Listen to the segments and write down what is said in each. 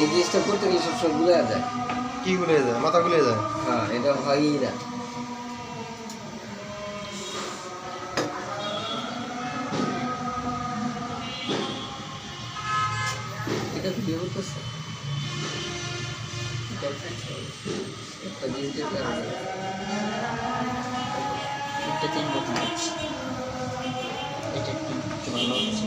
এই জিনিসটা করতে গেলে সবসময় ঘুরে যায়। কি গুলে যায়? মাথা গুলে যায়? হ্যাঁ এটা হয়ই না এটা ভিডিও করতেছে? একটা জিনিসের কারণে এটা তিন রকম আছে। এটা একটু ভালো আছে।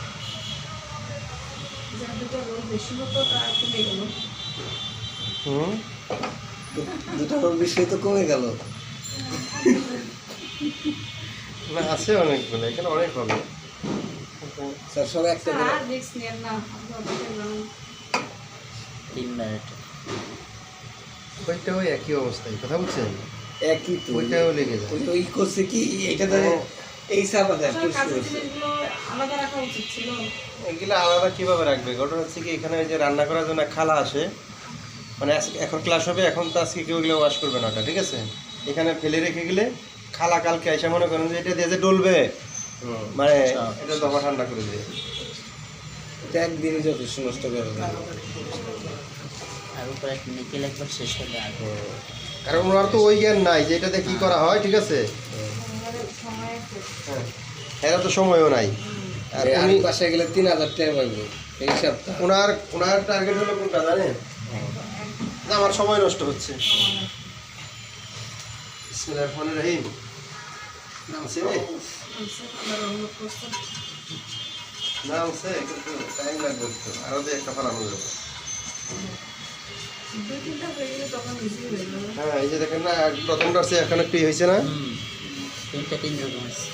ইয়া রহমান রহিম হুম? দুটার বিষয় তো কমে গেল। না আছে অনেকগুলো এখানে অনেক হবে। স্যার সব একটা করে। তিন মিনিট ওইটাও একই অবস্থায় কথা বলছেন? একই তো। ওইটাও লেগে যায়। ওই তো ই করছে কি? এটা ধরে এই সাবা দেয় আলাদা রাখা উচিত ছিল। এগুলো আলাদা কীভাবে রাখবে? ঘটনা হচ্ছে কি এখানে যে রান্না করার জন্য খালা আসে। মানে আজকে- এখন ক্লাস হবে এখন তো আজকে কেউ এগুলো ওয়াশ করবে না ওটা ঠিক আছে? এখানে ফেলে রেখে গেলে খালা কালকে এসে মনে করেন যে এটা দিয়ে যে ডলবে। মানে আচ্ছা। এটা দমা ঠান্ডা করে দেবে। এটা একদিনে যথেষ্ট নষ্ট করে আর উপরে নিকেল একবার শেষ হলে কারণ ওনার তো ওই জ্ঞান নাই যে এটাতে কি করা হয় ঠিক আছে? এরা তো সময়ও নাই। আর উনি আমি বাসায় গেলে তিন হাজার টাকা পাইবো এই সপ্তাহ। ওনার ওনার টার্গেট হলো কোনটা জানেন? আমার সময় নষ্ট হচ্ছে। বিসমিল্লাহির রহমানির রহিম। নামছে রে নামছে কিন্তু টাইম লাগবে আরও দিয়ে একটা ফালানো যাবে। হয়ে হয়ে হ্যাঁ এই যে দেখেন না প্রথমটা আছে এখন একটু হয়েছে না। হুম তিনটা তিন রকম আছে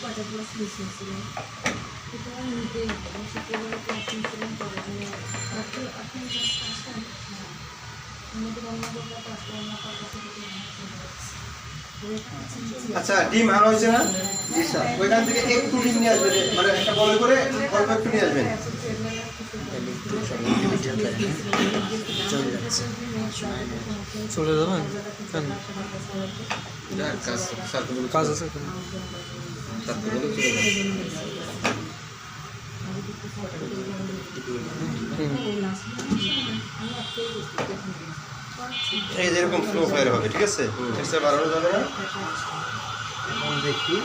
কয়টা ক্লাস মিস হয়েছিল এটা আমি নিতে শুক্রবার ক্লাস নিয়েছিলাম পরে আপনি আপনি জাস্ট আসেন আমি তো রান্না পাঁচটা রান্না আচ্ছা ডিম ভালো হয়েছে না? জি স্যার। ওইখান থেকে একটু ডিম নিয়ে আসবেন মানে একটা বলে করে অল্প একটু নিয়ে আসবেন। চলে যাবেন? কাজ আছে কেন ছাত্রগুলো চলে এই যেরকম ফ্লো ফায়ার হবে ঠিক আছে? এক্সট্রা বাড়ানো যাবে না। এখন দেখি।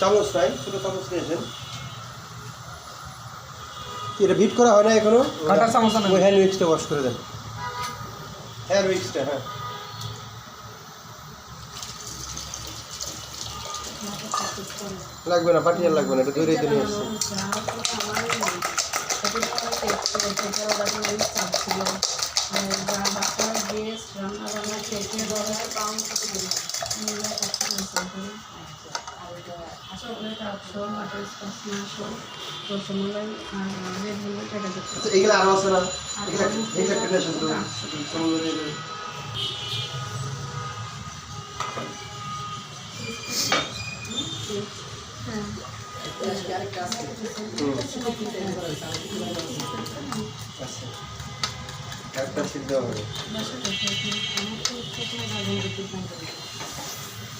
চামচ নাই ছোটো চামচ নিয়েছেন। এটা বিট করা হয় না এখনও। কাঁটার আনেন। ওই হ্যান্ড উইক্সটা ওয়াশ করে দেন। হ্যান্ড উইক্সটা হ্যাঁ। লাগবে না পাটিয়ার লাগবে না এটা দূরে দিয়ে নিয়ে আসছি। এইগুলো আরও আছে না? এগুলো এগুলো একটা তো। দেন। আচ্ছা। একটা সিদ্ধ হবে।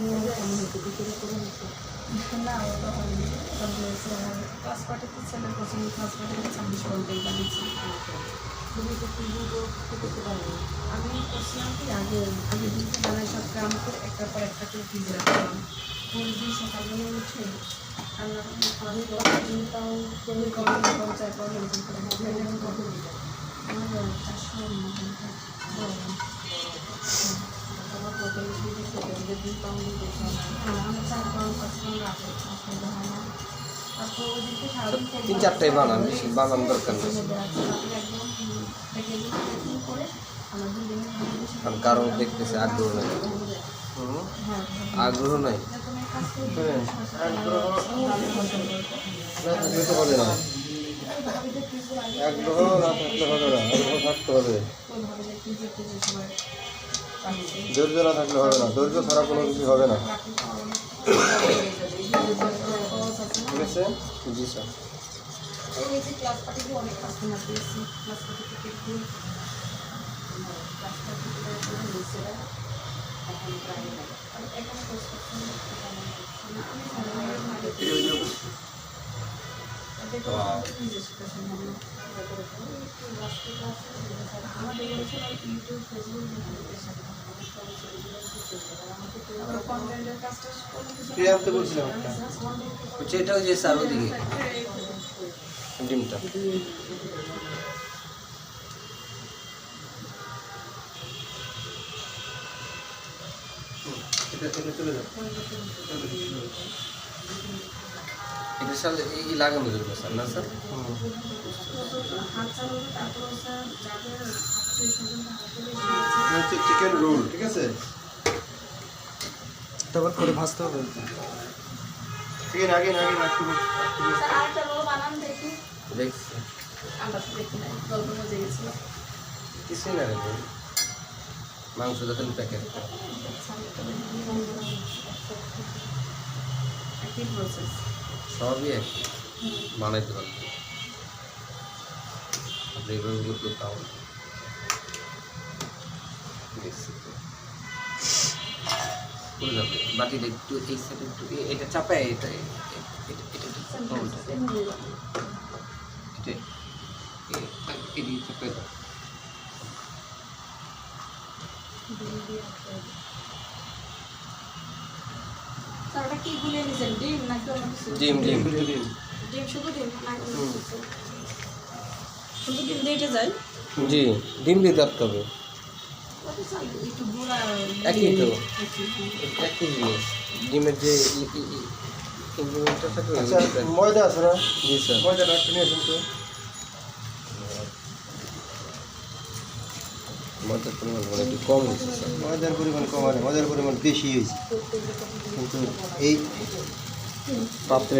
মোটামুটি নতুন কেমন হতো বিক্রি করে হতো না ওটা হয়নি হচ্ছে আমার ক্লাস পার্টিতে ছেলের পছন্দ ক্লাস পার্টিতে ছাব্বিশ ঘন্টায় বানিয়েছি তুমি তো ফুলগুলো করতে আমি করছিলাম কি আগে আগে দিনকে বানাই সব গ্রাম একটার পর একটা করে ফ্রিজে রাখলাম সকালবেলা উঠে আমি তাও করে কখন পঞ্চায়েত করে কত আমার চারশো তিন চারটাই বানান, বেশি বানান দরকার নেই। করে দেখতেছে আগ্রহ নাই। আগ্রহ নাই। আগ্রহ না। থাকলে হবে না, আগ্রহ থাকতে হবে। ধৈর্য না থাকলে হবে না। ধৈর্য ছাড়া কোনো কিছু হবে না। জি, স্যার। আমাদের ইউটিউব ফেসবুক আবার কন্টেন্টের কাজটা কোনো কিছু কে আনতে বলছিলাম একটা হচ্ছে এটা ওই যে স্যার ওদিকে ডিমটা এটা এটা চলে যাও এটার সাথে এই এই লাগানো যাবে স্যার না স্যার হাত চালাবে তারপর হচ্ছে যাদের আত্মীয় স্বজন হাতে এটা হচ্ছে চিকেন রোল ঠিক আছে? তারপর করে ভাজতে হবে। চিকেন আগে দেখছি। কিছুই না মাংস দেখেন প্যাকেট একই প্রসেস সবই এক বানাইতে পারবে। আপনি এভাবে করতে পাও দেখছি তো। যাবে বাটিটা একটু এই সাইডে একটু এটা চাপায় এদিকে চাপায় দাও ডিম নাকি ডিম ডিম ডিম শুধু ডিম নাকি অন্য কিছু? শুধু ডিম দিয়ে যায় জি ডিম দিয়ে হবে কত চাল একটু গুঁড়া একই তো। একই। জিনিস। ডিমের যে ইনগ্রিডিয়েন্টটা থাকে আচ্ছা ময়দা আছে না? জি স্যার। ময়দাটা একটু নিয়ে আসুন তো। ময়দার পরিমাণ মানে একটু কম হয়েছে স্যার। ময়দার পরিমাণ কম না, ময়দার পরিমাণ বেশি হয়েছে। কিন্তু এই পাত্রে